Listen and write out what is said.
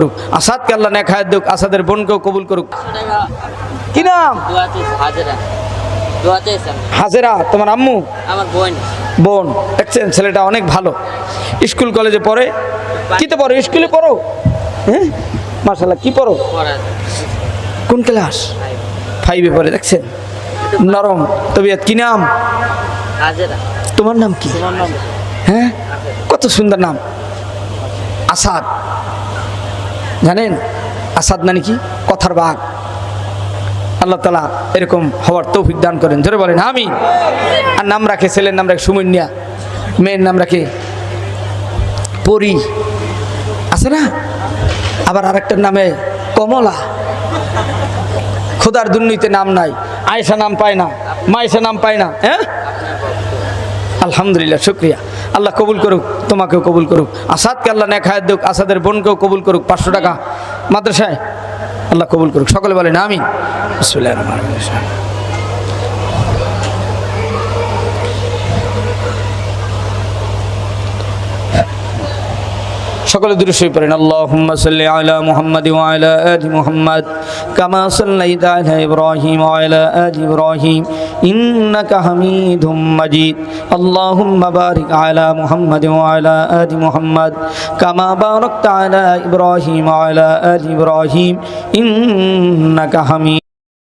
করুক আসাদকে আল্লাহ নেখায় দুক আসাদের বোনকেও কবুল করুক। কি নাম? হাজরা। হাজেরা তোমার আম্মু? আমার বোন। বোন। দেখছেন ছেলেটা অনেক ভালো। স্কুল কলেজে পড়ে? কিতে পড়ো? স্কুলে পড়ো? হ্যাঁ? মার্শাল্লাহ কি পড়ো? কোন ক্লাস? ফাইভে পড়ে দেখছেন? নরম। তবিয়ত কি নাম? হাজরা। তোমার নাম কি? তোমার নাম হ্যাঁ? কত সুন্দর নাম। আসাদ। জানেন? আসাদ মানে কি? কথার বাঘ। আল্লাহ তালা এরকম হওয়ার তৌফিক দান করেন। জোরে বলেন আমি আর নাম রাখে, ছেলের নাম রাখে সুমন্যা মেয়ের নাম রাখে পরি। আছে না? আবার আরেকটার নামে কমলা। খোদার দুর্নীতি নাম নাই। আয়েশা নাম পায় না। মায়েশা নাম পায় না। হ্যাঁ? আলহামদুলিল্লাহ, শুক্রিয়া। আল্লাহ কবুল করুক। তোমাকেও কবুল করুক। আসাদকে আল্লাহ নেখায় দুক আসাদের বোনকেও কবুল করুক, পাঁচশো টাকা মাদ্রাসায় আল্লাহ কবুল করুক। সকলে বলেন আমি সকলে দূরে শুয়ে পড়েন। আল্লাহুম্মা সাল্লি আলা মুহাম্মাদ ওয়া আলা আলি মুহাম্মাদ কামা সাল্লাইতা আলা ইব্রাহিম ওয়া আলা আলি ইব্রাহিম ইন্নাকা হামিদুম মাজিদ। আল্লাহুম্মা বারিক আলা মুহাম্মাদ ওয়া আলা আলি মুহাম্মাদ